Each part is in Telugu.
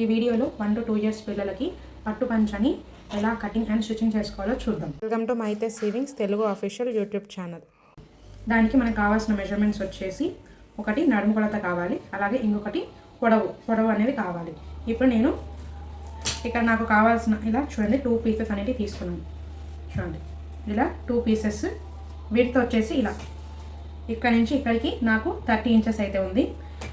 ఈ వీడియోలో వన్ టు టూ ఇయర్స్ పిల్లలకి పట్టు పంచని ఎలా కటింగ్ అండ్ స్టిచ్చింగ్ చేసుకోవాలో చూద్దాం. Welcome to Meitei savings Telugu official YouTube channel దానికి మనకు కావాల్సిన మెజర్మెంట్స్ వచ్చేసి ఒకటి నడుము కొలత కావాలి అలాగే ఇంకొకటి పొడవు పొడవు అనేది కావాలి. ఇప్పుడు నేను ఇక్కడ నాకు కావాల్సిన ఇలా చూడండి టూ పీసెస్ అనేవి తీసుకున్నాను. చూడండి ఇలా టూ పీసెస్ వీటితో వచ్చేసి ఇలా. ఇక్కడ నుంచి ఇక్కడికి నాకు థర్టీ ఇంచెస్ అయితే ఉంది.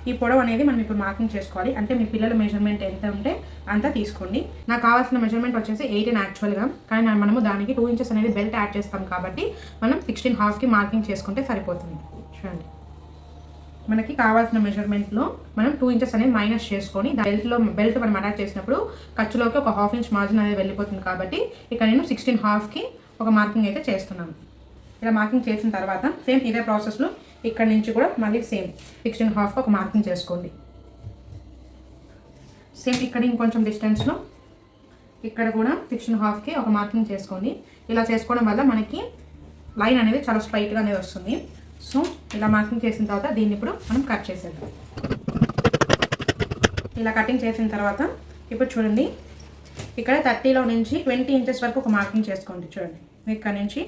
ఈ పొడవు అనేది మనం ఇప్పుడు మార్కింగ్ చేసుకోవాలి. అంటే మీ పిల్లల మెజర్మెంట్ ఎంత ఉంటే అంత తీసుకోండి. నాకు కావాల్సిన మెజర్మెంట్ వచ్చేసి ఎయిటీన్ యాక్చువల్గా కానీ మనము దానికి టూ ఇంచెస్ అనేది బెల్ట్ యాడ్ చేస్తాం కాబట్టి మనం సిక్స్టీన్ హాఫ్కి మార్కింగ్ చేసుకుంటే సరిపోతుంది. చూడండి. మనకి కావాల్సిన మెజర్మెంట్లో మనం టూ ఇంచెస్ అనేది మైనస్ చేసుకొని బెల్ట్లో బెల్ట్ మనం అటాచ్ చేసినప్పుడు ఖర్చులోకి ఒక హాఫ్ ఇంచ్ మార్జిన్ అనేది వెళ్ళిపోతుంది కాబట్టి ఇక్కడ నేను సిక్స్టీన్ హాఫ్కి ఒక మార్కింగ్ అయితే చేస్తున్నాను. ఇలా మార్కింగ్ చేసిన తర్వాత సేమ్ ఇదే ప్రాసెస్లో ఇక్కడ నుంచి కూడా మళ్ళీ సేమ్ సిక్స్టీన్ హాఫ్కి ఒక మార్కింగ్ చేసుకోండి. సేమ్ ఇక్కడ ఇంకొంచెం డిస్టెన్స్లో ఇక్కడ కూడా సిక్స్టీన్ హాఫ్కి ఒక మార్కింగ్ చేసుకోండి. ఇలా చేసుకోవడం వల్ల మనకి లైన్ అనేది చాలా స్ట్రైట్గా అనేది వస్తుంది. సో ఇలా మార్కింగ్ చేసిన తర్వాత దీన్ని ఇప్పుడు మనం కట్ చేసేద్దాం. ఇలా కటింగ్ చేసిన తర్వాత ఇప్పుడు చూడండి. ఇక్కడ థర్టీలో నుంచి ట్వంటీ ఇంచెస్ వరకు ఒక మార్కింగ్ చేసుకోండి చూడండి. ఇక్కడ నుంచి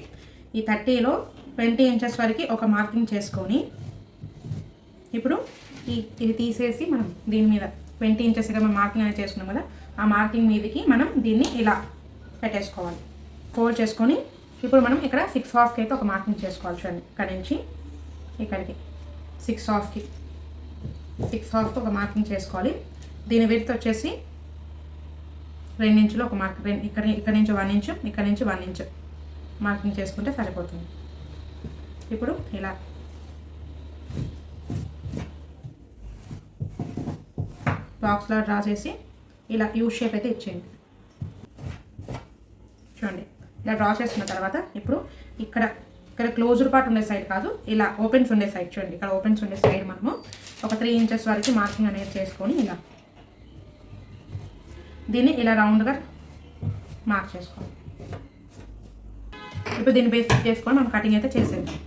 ఈ థర్టీలో ట్వంటీ ఇంచెస్ వరకు ఒక మార్కింగ్ చేసుకొని ఇప్పుడు ఈ ఇది తీసేసి మనం దీని మీద ట్వంటీ ఇంచెస్గా మనం మార్కింగ్ అనేది చేసుకున్నాం కదా ఆ మార్కింగ్ మీదకి మనం దీన్ని ఇలా పెట్టేసుకోవాలి. ఫోల్డ్ చేసుకొని ఇప్పుడు మనం ఇక్కడ సిక్స్ హాఫ్కి అయితే ఒక మార్కింగ్ చేసుకోవాలి చూడండి ఇక్కడ నుంచి ఇక్కడికి. సిక్స్ హాఫ్కి సిక్స్ హాఫ్కి ఒక మార్కింగ్ చేసుకోవాలి. దీని విడత్ వచ్చేసి రెండు ఇంచులు ఒక మార్క్ రెండు ఇక్కడ ఇక్కడ నుంచి వన్ ఇంచు ఇక్కడ నుంచి వన్ ఇంచు మార్కింగ్ చేసుకుంటే సరిపోతుంది. ఇప్పుడు ఇలా. బాక్స్లా డ్రా చేసి ఇలా యూ షేప్ అయితే ఇచ్చేయండి. చూడండి ఇలా డ్రా చేసుకున్న తర్వాత ఇప్పుడు ఇక్కడ ఇక్కడ క్లోజ్డ్ పార్ట్ ఉండే సైడ్ కాదు ఇలా ఓపెన్స్ ఉండే సైడ్ చూడండి ఇక్కడ ఓపెన్స్ ఉండే సైడ్ మనము ఒక త్రీ ఇంచెస్ వరకు మార్కింగ్ అనేది చేసుకొని ఇలా. దీన్ని ఇలా రౌండ్గా మార్క్ చేసుకోవాలి. ఇప్పుడు దీన్ని బేస్ చేసుకొని మనం కటింగ్ అయితే చేసేద్దాం.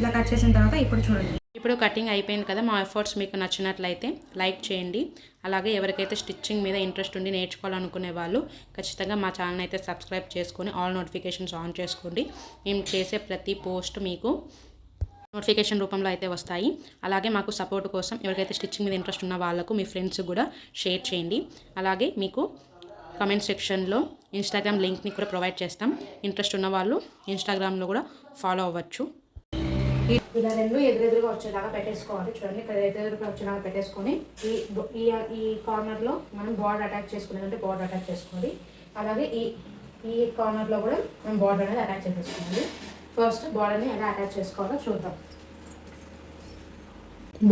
ఇలా కట్ చేసిన తర్వాత ఇప్పుడు చూడండి. ఇప్పుడు కటింగ్ అయిపోయింది కదా మా ఎఫర్ట్స్ మీకు నచ్చినట్లయితే లైక్ చేయండి. అలాగే ఎవరికైతే స్టిచ్చింగ్ మీద ఇంట్రెస్ట్ ఉండి నేర్చుకోవాలనుకునే వాళ్ళు ఖచ్చితంగా మా ఛానల్ అయితే సబ్స్క్రైబ్ చేసుకొని ఆల్ నోటిఫికేషన్స్ ఆన్ చేసుకోండి. మేము చేసే ప్రతి పోస్ట్ మీకు నోటిఫికేషన్ రూపంలో అయితే వస్తాయి. అలాగే మాకు సపోర్ట్ కోసం ఎవరికైతే స్టిచ్చింగ్ మీద ఇంట్రెస్ట్ ఉన్న వాళ్ళకు మీ ఫ్రెండ్స్ కూడా షేర్ చేయండి. అలాగే మీకు కమెంట్ సెక్షన్లో ఇన్స్టాగ్రామ్ లింక్ని కూడా ప్రొవైడ్ చేస్తాం. ఇంట్రెస్ట్ ఉన్న వాళ్ళు ఇన్స్టాగ్రామ్లో కూడా ఫాలో అవ్వచ్చు. ఇలా రెండు ఎదురెదురుగా వచ్చేలాగా పెట్టేసుకోవాలి. చూడండి ఇక్కడ ఎదురెదురుగా వచ్చేలాగా పెట్టేసుకొని ఈ ఈ కార్నర్లో మనం బార్డర్ అటాచ్ చేసుకునేది అంటే బార్డర్ అటాచ్ చేసుకోవాలి. అలాగే ఈ ఈ కార్నర్లో కూడా మనం బార్డర్ అనేది అటాచ్ చేసేసుకోవాలి. ఫస్ట్ బార్డర్ని ఎలా అటాచ్ చేసుకోవాలో చూద్దాం.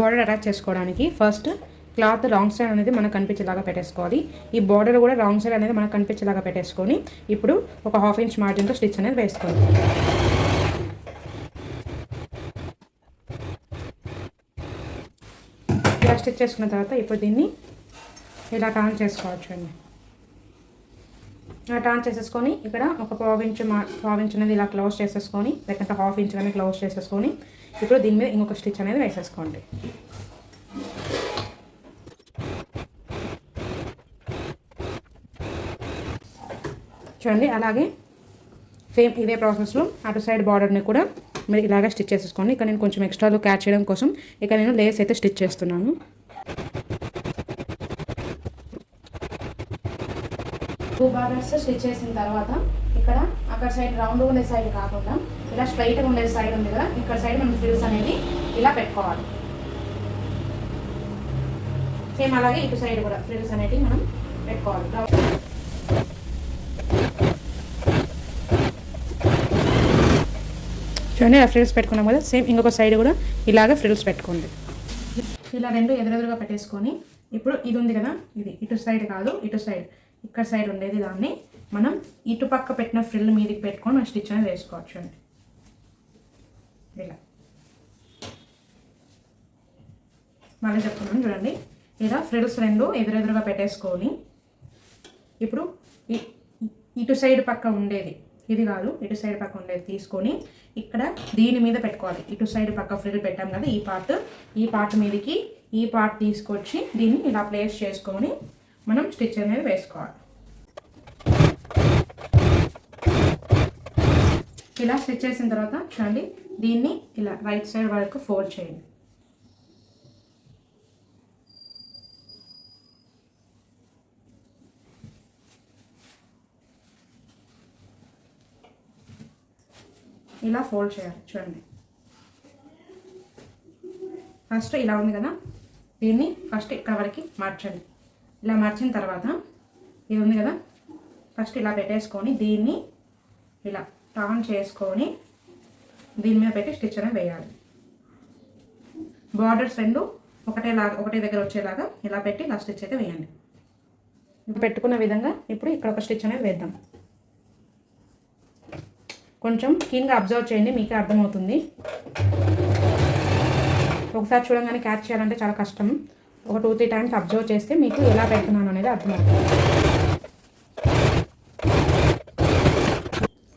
బార్డర్ అటాచ్ చేసుకోవడానికి ఫస్ట్ క్లాత్ రాంగ్ సైడ్ అనేది మనకు కనిపించేలాగా పెట్టేసుకోవాలి. ఈ బార్డర్ కూడా రాంగ్ సైడ్ అనేది మనకు కనిపించేలాగా పెట్టేసుకొని ఇప్పుడు ఒక హాఫ్ ఇంచ్ మార్జిన్తో స్టిచ్ అనేది వేసుకోవాలి. ఇలా స్టిచ్ చేసుకున్న తర్వాత ఇప్పుడు దీన్ని ఇలా టర్న్ చేసుకోవచ్చు అండి. ఇలా టర్న్ చేసేసుకొని ఇక్కడ ఒక పావు ఇంచ్ మా పావు ఇంచ్ అనేది ఇలా క్లోజ్ చేసేసుకొని లేకుంటే హాఫ్ ఇంచ్ అనేది క్లోజ్ చేసేసుకొని ఇప్పుడు దీని మీద ఇంకొక స్టిచ్ అనేది వేసేసుకోండి. చూడండి అలాగే సేమ్ ఇదే ప్రాసెస్లో అటు సైడ్ బార్డర్ని కూడా మీరు ఇలాగే స్టిచ్ చేసేసుకోండి. ఇక్కడ నేను కొంచెం ఎక్స్ట్రా లుక్ యాడ్ చేయడం కోసం ఇక్కడ నేను లేస్ అయితే స్టిచ్ చేస్తున్నాను. టూ బార్డర్స్ స్టిచ్ చేసిన తర్వాత ఇక్కడ అక్కడ సైడ్ రౌండ్ ఉండే సైడ్ కాకుండా ఇలా స్ట్రైట్గా ఉండే సైడ్ ఉంది కదా ఇక్కడ సైడ్ మనం ఫ్రిల్స్ అనేది ఇలా పెట్టుకోవాలి. సేమ్ అలాగే ఇటు సైడ్ కూడా ఫ్రిల్స్ అనేవి మనం పెట్టుకోవాలి. చూడండి ఇలా ఫ్రిల్స్ పెట్టుకున్నాం కదా సేమ్ ఇంకొక సైడ్ కూడా ఇలాగ ఫ్రిల్స్ పెట్టుకోండి ఇలా రెండు ఎదురెదురుగా పెట్టేసుకొని ఇప్పుడు ఇది ఉంది కదా ఇది ఇటు సైడ్ కాదు ఇటు సైడ్ ఇక్కడ సైడ్ ఉండేది దాన్ని మనం ఇటు పక్క పెట్టిన ఫ్రిల్ మీదకి పెట్టుకొని స్టిచ్ అనేది వేసుకోవచ్చు అండి ఇలా. మళ్ళీ చెప్తున్నాను చూడండి. ఇలా ఫ్రిల్స్ రెండు ఎదురెదురుగా పెట్టేసుకొని ఇప్పుడు ఇటు సైడ్ పక్క ఉండేది ఇది కాదు ఇటు సైడ్ పక్క ఉండేది తీసుకొని ఇక్కడ దీని మీద పెట్టుకోవాలి. ఇటు సైడ్ పక్క ఫ్రిల్ పెట్టాం కదా ఈ పార్ట్ ఈ పార్ట్ మీదకి ఈ పార్ట్ తీసుకొచ్చి దీన్ని ఇలా ప్లేస్ చేసుకొని మనం స్టిచ్ అనేది వేసుకోవాలి. ఇలా స్టిచ్ చేసిన తర్వాత చూడండి దీన్ని ఇలా రైట్ సైడ్ వరకు ఫోల్డ్ చేయండి. ఇలా ఫోల్డ్ చేయాలి చూడండి. ఫస్ట్ ఇలా ఉంది కదా దీన్ని ఫస్ట్ ఇక్కడ వరకు మార్చండి. ఇలా మార్చిన తర్వాత ఇది ఉంది కదా ఫస్ట్ ఇలా పెట్టేసుకొని దీన్ని ఇలా టర్న్ చేసుకొని దీని మీద పెట్టి స్టిచ్ అనేది వేయాలి. బార్డర్స్ రెండు ఒకటేలాగా ఒకటే దగ్గర వచ్చేలాగా ఇలా పెట్టి ఇలా స్టిచ్ అయితే వేయండి. పెట్టుకున్న విధంగా ఇప్పుడు ఇక్కడ ఒక స్టిచ్ అనేది వేద్దాం. కొంచెం క్లీన్గా అబ్జర్వ్ చేయండి మీకే అర్థమవుతుంది. ఒకసారి చూడంగానే క్యాచ్ చేయాలంటే చాలా కష్టం. ఒక టూ త్రీ టైమ్స్ అబ్జర్వ్ చేస్తే మీకు ఎలా పెడుతున్నాను అనేది అర్థమవుతుంది.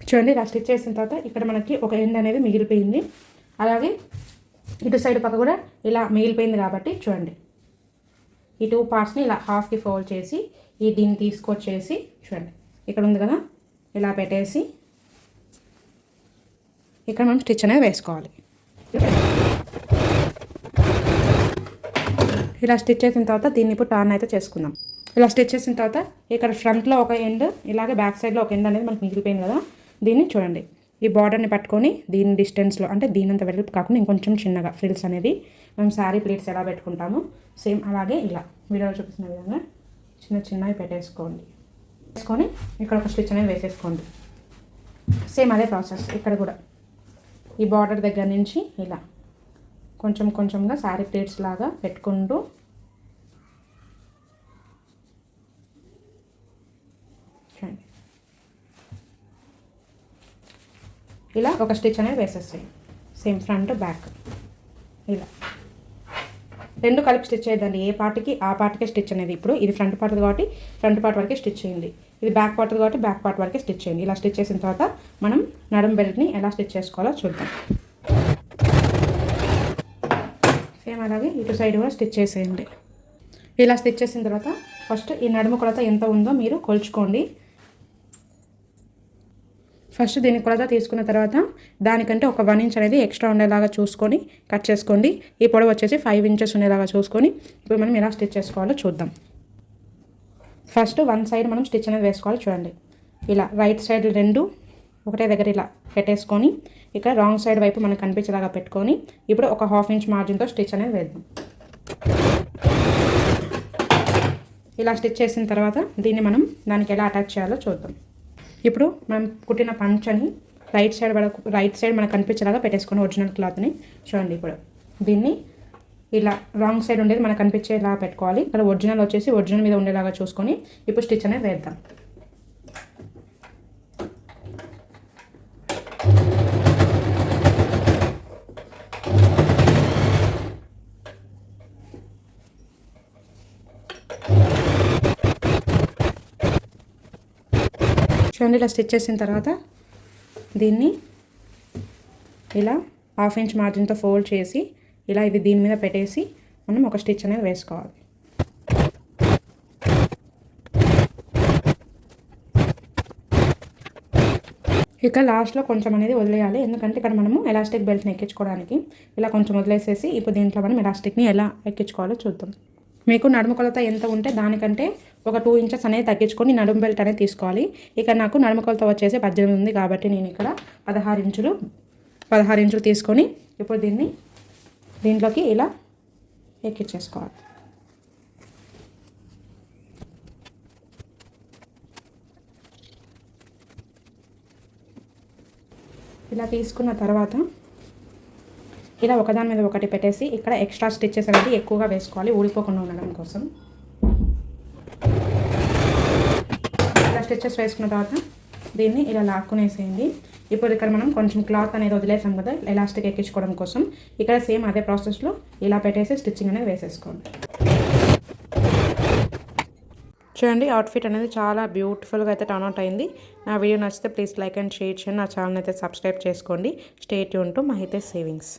చూడండి ఇలా స్టిచ్ చేసిన తర్వాత ఇక్కడ మనకి ఒక ఎండ్ అనేది మిగిలిపోయింది. అలాగే ఇటు సైడ్ పక్క కూడా ఇలా మిగిలిపోయింది కాబట్టి చూడండి. ఈ టూ పార్ట్స్ని ఇలా హాఫ్కి ఫోల్డ్ చేసి ఈ దీన్ని తీసుకొచ్చేసి చూడండి. ఇక్కడ ఉంది కదా ఇలా పెట్టేసి ఇక్కడ మనం స్టిచ్ అనేది వేసుకోవాలి. ఇలా స్టిచ్ చేసిన తర్వాత దీన్ని ఇప్పుడు టర్న్ అయితే చేసుకుందాం. ఇలా స్టిచ్ చేసిన తర్వాత ఇక్కడ ఫ్రంట్లో ఒక ఎండ్ ఇలాగే బ్యాక్ సైడ్లో ఒక ఎండ్ అనేది మనకు మిగిలిపోయింది కదా దీన్ని చూడండి. ఈ బార్డర్ని పట్టుకొని దీని డిస్టెన్స్లో అంటే దీనంత వెడల్పు కాకుండా ఇంకొంచెం చిన్నగా ఫ్రిల్స్ అనేది మనం శారీ ప్లేట్స్ ఎలా పెట్టుకుంటామో సేమ్ అలాగే ఇలా. వీడియోలో చూపిస్తున్న విధంగా చిన్న చిన్నవి పెట్టేసుకోండి. వేసుకొని ఇక్కడ ఒక స్టిచ్ అనేది వేసేసుకోండి. సేమ్ అదే ప్రాసెస్ ఇక్కడ కూడా. ఈ బార్డర్ దగ్గర నుంచి ఇలా కొంచెం కొంచెంగా శారీ ప్లేట్స్ లాగా పెట్టుకుంటూ చూడండి. ఇలా ఒక స్టిచ్ అనేది వేసేస్తాయి సేమ్ ఫ్రంట్ బ్యాక్. ఇలా. రెండు కలిపి స్టిచ్ చేయదండి ఏ పార్ట్కి ఆ పార్ట్కే స్టిచ్ అనేది. ఇప్పుడు ఇది ఫ్రంట్ పార్ట్ కాబట్టి ఫ్రంట్ పార్ట్ వరకే స్టిచ్ చేయండి. ఇది బ్యాక్ పార్ట్ కాబట్టి బ్యాక్ పార్ట్ వరకే స్టిచ్ చేయండి. ఇలా స్టిచ్ చేసిన తర్వాత మనం నడుం బెల్ట్ని ఎలా స్టిచ్ చేసుకోవాలో చూద్దాం. సేమ్ అలాగే ఇటు సైడ్ కూడా స్టిచ్ చేసేయండి. ఇలా స్టిచ్ చేసిన తర్వాత ఫస్ట్ ఈ నడుము కొలత ఎంత ఉందో మీరు కొలుచుకోండి. ఫస్ట్ దీని కొలత తీసుకున్న తర్వాత దానికంటే ఒక వన్ ఇంచ్ అనేది ఎక్స్ట్రా ఉండేలాగా చూసుకొని కట్ చేసుకోండి. ఈ పొడవు వచ్చేసి ఫైవ్ ఇంచెస్ ఉండేలాగా చూసుకొని ఇప్పుడు మనం ఎలా స్టిచ్ చేసుకోవాలో చూద్దాం. ఫస్ట్ వన్ సైడ్ మనం స్టిచ్ అనేది వేసుకోవాలి చూడండి. ఇలా రైట్ సైడ్ రెండు ఒకటే దగ్గర ఇలా పెట్టేసుకొని ఇక్కడ రాంగ్ సైడ్ వైపు మనకు కనిపించేలాగా పెట్టుకొని ఇప్పుడు ఒక హాఫ్ ఇంచ్ మార్జిన్తో స్టిచ్ అనేది వేద్దాం. ఇలా స్టిచ్ చేసిన తర్వాత దీన్ని మనం దానికి ఎలా అటాచ్ చేయాలో చూద్దాం. ఇప్పుడు మనం కుట్టిన పంచని రైట్ సైడ్ వరకు రైట్ సైడ్ మనకు కనిపించేలాగా పెట్టేసుకొని ఒరిజినల్ క్లాత్ని చూడండి ఇప్పుడు దీన్ని ఇలా రాంగ్ సైడ్ ఉండేది మనకు కనిపించేలా పెట్టుకోవాలి. ఇక్కడ ఒరిజినల్ వచ్చేసి ఒరిజినల్ మీద ఉండేలాగా చూసుకొని ఇప్పుడు స్టిచ్ అనేది వేద్దాం. చూడండి ఇలా స్టిచ్ చేసిన తర్వాత దీన్ని ఇలా హాఫ్ ఇంచ్ మార్జిన్తో ఫోల్డ్ చేసి ఇలా ఇది దీని మీద పెట్టేసి మనం ఒక స్టిచ్ అనేది వేసుకోవాలి. ఇక లాస్ట్లో కొంచెం అనేది వదిలేయాలి. ఎందుకంటే ఇక్కడ మనము ఎలాస్టిక్ బెల్ట్ని ఎక్కించుకోవడానికి ఇలా కొంచెం వదిలేసేసి ఇప్పుడు దీంట్లో మనం ఎలాస్టిక్ని ఎలా ఎక్కించుకోవాలో చూద్దాం. మీకు నడుము కొలత ఎంత ఉంటే దానికంటే ఒక టూ ఇంచెస్ అనేది తగ్గించుకొని నడుము బెల్ట్ అనేది తీసుకోవాలి. ఇక నాకు నడుము కొలత వచ్చేసి పద్దెనిమిది ఉంది కాబట్టి నేను ఇక్కడ పదహారు ఇంచులు పదహారు ఇంచులు తీసుకొని ఇప్పుడు దీన్ని దీంట్లోకి ఇలా ఎక్కించేసుకోవాలి ఇలా తీసుకున్న తర్వాత ఇలా ఒకదాని మీద ఒకటి పెట్టేసి ఇక్కడ ఎక్స్ట్రా స్టిచ్చెస్ అనేది ఎక్కువగా వేసుకోవాలి ఊడిపోకుండా ఉండడం కోసం. ఇలా స్టిచ్చెస్ వేసుకున్న తర్వాత దీన్ని ఇలా లాక్కునేసేయండి. ఇప్పుడు ఇక్కడ మనం కొంచెం క్లాత్ అనేది వదిలేసాం కదా ఎలాస్టిక్ ఎక్కించుకోవడం కోసం. ఇక్కడ సేమ్ అదే ప్రాసెస్లో ఇలా పెట్టేసి స్టిచ్చింగ్ అనేది వేసేసుకోండి. చూడండి అవుట్ఫిట్ అనేది చాలా బ్యూటిఫుల్గా అయితే టర్న్ అవుట్ అయింది. నా వీడియో నచ్చితే ప్లీజ్ లైక్ అండ్ షేర్ చేయండి. నా ఛానల్ అయితే సబ్స్క్రైబ్ చేసుకోండి. స్టేట్ ఉంటూ మహితే సేవింగ్స్